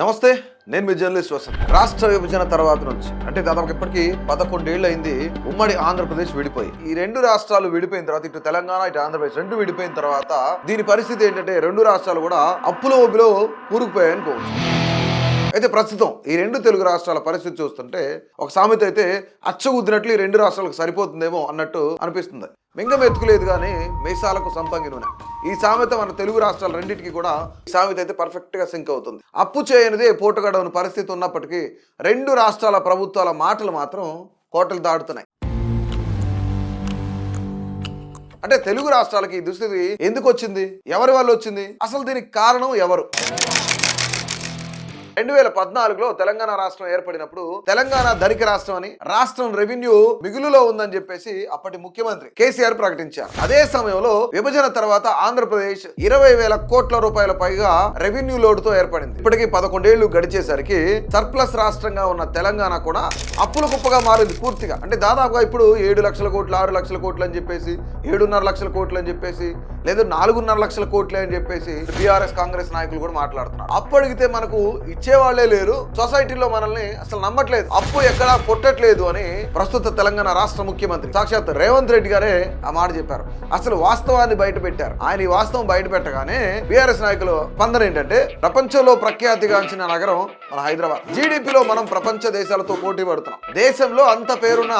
నమస్తే నేను మీ జర్నలిస్ట్ వసంత్. రాష్ట్ర విభజన తర్వాత నుంచి అంటే దాదాపు ఇప్పటికీ పదకొండేళ్ళు అయింది ఉమ్మడి ఆంధ్రప్రదేశ్ విడిపోయి. ఈ రెండు రాష్ట్రాలు విడిపోయిన తర్వాత ఇటు తెలంగాణ ఇటు ఆంధ్రప్రదేశ్ రెండు విడిపోయిన తర్వాత దీని పరిస్థితి ఏంటంటే రెండు రాష్ట్రాలు కూడా అప్పులో ఒబిలో కూరుకుపోయాయని అనుకోవచ్చు. అయితే ప్రస్తుతం ఈ రెండు తెలుగు రాష్ట్రాల పరిస్థితి చూస్తుంటే ఒక సామెత అయితే అచ్చగుద్దినట్లు ఈ రెండు రాష్ట్రాలకు సరిపోతుందేమో అన్నట్టు అనిపిస్తుంది. మింగం ఎత్తుకులేదు కానీ మీసాలకు సంపంగి నూనె. ఈ సామెత మన తెలుగు రాష్ట్రాల రెండింటికి కూడా ఈ సామెత అయితే పర్ఫెక్ట్గా సింక్ అవుతుంది. అప్పు చేయనిదే పోటుగడవని పరిస్థితి ఉన్నప్పటికీ రెండు రాష్ట్రాల ప్రభుత్వాల మాటలు మాత్రం కోటలు దాటుతున్నాయి. అంటే తెలుగు రాష్ట్రాలకి ఈ దుస్థితి ఎందుకు వచ్చింది? ఎవరి వల్ల వచ్చింది? అసలు దీనికి కారణం ఎవరు? రెండు వేల పద్నాలుగులో తెలంగాణ రాష్ట్రం ఏర్పడినప్పుడు తెలంగాణ ధనిక రాష్ట్రం అని రాష్ట్రం రెవెన్యూ మిగులులో ఉందని చెప్పేసి అప్పటి ముఖ్యమంత్రి కేసీఆర్ ప్రకటించారు. అదే సమయంలో విభజన తర్వాత ఆంధ్రప్రదేశ్ ఇరవై వేల కోట్ల రూపాయల పైగా రెవెన్యూ లోటుతో ఏర్పడింది. ఇప్పటికీ పదకొండేళ్ళు గడిచేసరికి సర్ప్లస్ రాష్ట్రంగా ఉన్న తెలంగాణ కూడా అప్పుల కుప్పగా మారింది పూర్తిగా. అంటే దాదాపుగా ఇప్పుడు ఏడు లక్షల కోట్లు ఆరు లక్షల కోట్లు అని చెప్పేసి ఏడున్నర లక్షల కోట్లు అని చెప్పేసి లేదు నాలుగున్నర లక్షల కోట్లు అని చెప్పేసి బీఆర్ఎస్ కాంగ్రెస్ నాయకులు కూడా మాట్లాడుతున్నారు. అప్పు అడిగితే మనకు ఇచ్చేవాళ్ళే లేరు సొసైటీలో మనల్ని అసలు నమ్మట్లేదు. అప్పు ఎక్కడా కొట్టట్లేదు అని ప్రస్తుత తెలంగాణ రాష్ట్ర ముఖ్యమంత్రి సాక్షాత్ రేవంత్ రెడ్డి గారే ఆ మాట చెప్పారు. అసలు వాస్తవాన్ని బయట పెట్టారు. ఆయన ఈ వాస్తవం బయట పెట్టగానే బీఆర్ఎస్ నాయకులు స్పందన ఏంటంటే ప్రపంచంలో ప్రఖ్యాతిగాంచిన నగరం మన హైదరాబాద్. జీడిపిలో మనం ప్రపంచ దేశాలతో పోటీ పడుతున్నాం. దేశంలో అంత పేరున్న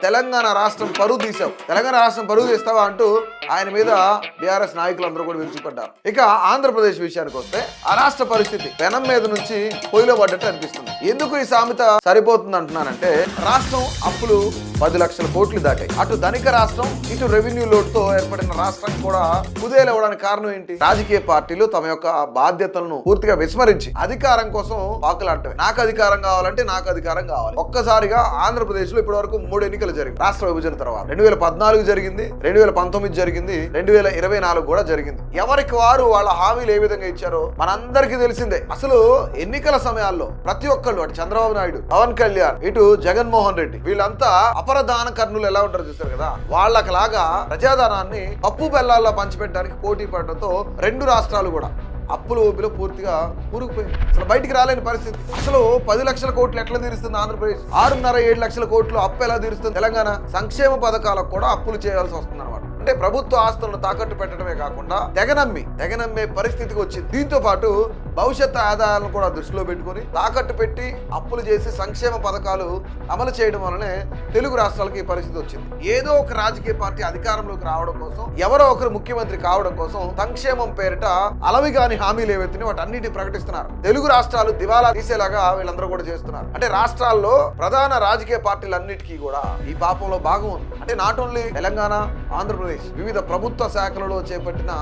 తెలంగాణ రాష్ట్రం పరువు తీసావు తెలంగాణ రాష్ట్రం పరువు తీస్తావా అంటూ ఆయన మీద బీఆర్ఎస్ నాయకులందరూ కూడా విరుచుపడ్డారు ఇక ఆంధ్రప్రదేశ్ విషయానికి వస్తే ఆ రాష్ట్ర పరిస్థితి పెనం మీద నుంచి పొయ్యిలో పడ్డట్టు అనిపిస్తుంది. ఎందుకు ఈ సామెత సరిపోతుంది అంటున్నానంటే రాష్ట్రం అప్పులు పది లక్షల కోట్లు దాటాయి. అటు ధనిక రాష్ట్రం ఇటు రెవెన్యూ లోటుతో ఏర్పడిన రాష్ట్రం కూడా కుదేలవడానికి కారణం ఏంటి? రాజకీయ పార్టీలు తమ యొక్క బాధ్యతలను పూర్తిగా విస్మరించి అధికారం కోసం పాకులాడటమే నాకు అధికారం కావాలంటే నాకు అధికారం కావాలి. ఒక్కసారిగా ఆంధ్రప్రదేశ్లో ఇప్పటి వరకు మూడు ఎన్నికలు జరిగింది రాష్ట్ర విభజన తర్వాత రెండు వేల పద్నాలుగు జరిగింది రెండు వేల పంతొమ్మిది జరిగింది రెండు వేల ఇరవై నాలుగు కూడా జరిగింది. ఎవరికి వారు వాళ్ళ హామీలు ఏ విధంగా ఇచ్చారో మనందరికీ తెలిసిందే. అసలు ఎన్నికల సమయాల్లో ప్రతి ఒక్కళ్ళు అటు చంద్రబాబు నాయుడు పవన్ కళ్యాణ్ ఇటు జగన్మోహన్ రెడ్డి వీళ్ళంతా అపరదాన కర్ణులు ఎలా ఉంటారు చూస్తారు కదా? వాళ్ళకి లాగా ప్రజాధనాన్ని అప్పు బెల్లాల్లో పంచిపెట్టడానికి పోటీ పడడంతో రెండు రాష్ట్రాలు కూడా అప్పుల ఊపిలో పూర్తిగా కూరుకుపోయింది. అసలు బయటికి రాలేని పరిస్థితి. అసలు పది లక్షల కోట్లు ఎట్లా తీరుస్తుంది ఆంధ్రప్రదేశ్? ఆరున్నర ఏడు లక్షల కోట్లు అప్పు ఎలా తీరుస్తుంది తెలంగాణ? సంక్షేమ పథకాలకు కూడా అప్పులు చేయాల్సి వస్తుంది అనమాట అంటే ప్రభుత్వ ఆస్తులను తాకట్టు పెట్టడమే కాకుండా తెగనమ్మి తెగనమ్మే పరిస్థితికి వచ్చింది. దీంతో పాటు భవిష్యత్ ఆదాయాలను కూడా దృష్టిలో పెట్టుకొని తాకట్టు పెట్టి అప్పులు చేసి సంక్షేమ పథకాలు అమలు చేయడం వలనే తెలుగు రాష్ట్రాలకి ఈ పరిస్థితి వచ్చింది. ఏదో ఒక రాజకీయ పార్టీ అధికారంలోకి రావడం కోసం ఎవరో ఒకరు ముఖ్యమంత్రి కావడం కోసం సంక్షేమం పేరిట అలవిగాని హామీలు ఏవైతే వాటన్నిటిని ప్రకటిస్తున్నారు. తెలుగు రాష్ట్రాలు దివాలా తీసేలాగా వీళ్ళందరూ కూడా చేస్తున్నారు. అంటే రాష్ట్రాల్లో ప్రధాన రాజకీయ పార్టీలన్నిటికీ కూడా ఈ పాపంలో భాగం ఉంది. అంటే నాట్ ఓన్లీ తెలంగాణ ఆంధ్రప్రదేశ్ వివిధ ప్రభుత్వ శాఖలలో చేపట్టిన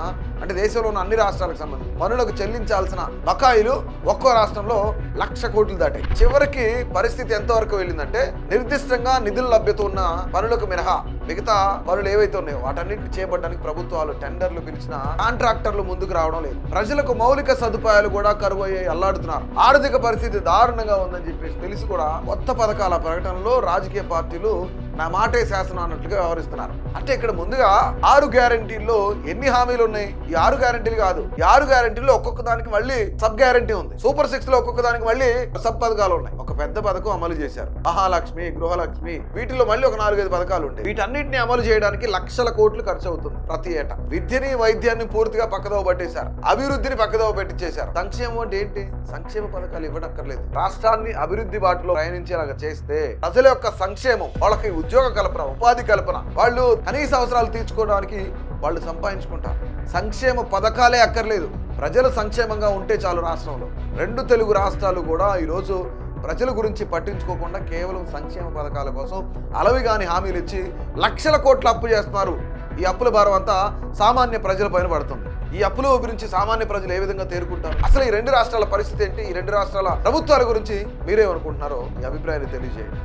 అంటే దేశంలో ఉన్న అన్ని రాష్ట్రాలకు సంబంధించి పనులకు చెల్లించాల్సిన బకాయిలు ఒక్కో రాష్ట్రంలో లక్ష కోట్లు దాటాయి. చివరికి పరిస్థితి ఎంతవరకు వెళ్ళిందంటే నిర్దిష్టంగా నిధుల లభ్యత ఉన్న పనులకు మినహా మిగతా పనులు ఏవైతే ఉన్నాయో వాటన్నిటిని చేపట్టడానికి ప్రభుత్వాలు టెండర్లు పిలిచిన కాంట్రాక్టర్లు ముందుకు రావడం లేదు. ప్రజలకు మౌలిక సదుపాయాలు కూడా కరువు అయ్యి అల్లాడుతున్నారు. ఆర్థిక పరిస్థితి దారుణంగా ఉందని చెప్పేసి తెలిసి కూడా కొత్త పథకాల ప్రకటనలో రాజకీయ పార్టీలు నా మాటే శాసనం అన్నట్లుగా వ్యవహరిస్తున్నారు. అంటే ఇక్కడ ముందుగా ఆరు గ్యారంటీల్లో ఎన్ని హామీలు ఉన్నాయి? ఈ ఆరు గ్యారంటీలు కాదు. ఈ ఆరు గ్యారంటీలో ఒక్కొక్క దానికి మళ్ళీ సబ్ గ్యారంటీ ఉంది. సూపర్ సిక్స్లో ఒక్కొక్క దానికి మళ్ళీ సబ్ పథకాలు ఉన్నాయి. ఒక పెద్ద పథకం అమలు చేశారు. మహాలక్ష్మి గృహలక్ష్మి వీటిలో మళ్ళీ ఒక నాలుగైదు పథకాలు ఉంటాయి. వీటన్నిటిని అమలు చేయడానికి లక్షల కోట్లు ఖర్చు అవుతుంది ప్రతి ఏటా. విద్యని వైద్యాన్ని పూర్తిగా పక్కదోవ పట్టేశారు. అభివృద్ధిని పక్కదోవ పెట్టించేశారు సంక్షేమం అంటే ఏంటి? సంక్షేమ పథకాలు ఇవ్వనక్కర్లేదు. రాష్ట్రాన్ని అభివృద్ధి బాటలో ప్రయాణించేలాగా చేస్తే ప్రజల యొక్క సంక్షేమం వాళ్ళకి ఉద్యోగ కల్పన ఉపాధి కల్పన. వాళ్ళు కనీస అవసరాలు తీర్చుకోవడానికి వాళ్ళు సంపాదించుకుంటారు. సంక్షేమ పథకాలే అక్కర్లేదు. ప్రజలు సంక్షేమంగా ఉంటే చాలు రాష్ట్రంలో. రెండు తెలుగు రాష్ట్రాలు కూడా ఈరోజు ప్రజల గురించి పట్టించుకోకుండా కేవలం సంక్షేమ పథకాల కోసం అలవిగాని హామీలు ఇచ్చి లక్షల కోట్ల అప్పు చేస్తున్నారు. ఈ అప్పుల భారం అంతా సామాన్య ప్రజల పైన పడుతుంది. ఈ అప్పుల గురించి సామాన్య ప్రజలు ఏ విధంగా తేరుకుంటారు? అసలు ఈ రెండు రాష్ట్రాల పరిస్థితి ఏంటి? ఈ రెండు రాష్ట్రాల ప్రభుత్వాల గురించి మీరేమనుకుంటున్నారో ఈ అభిప్రాయాన్ని తెలియజేయండి.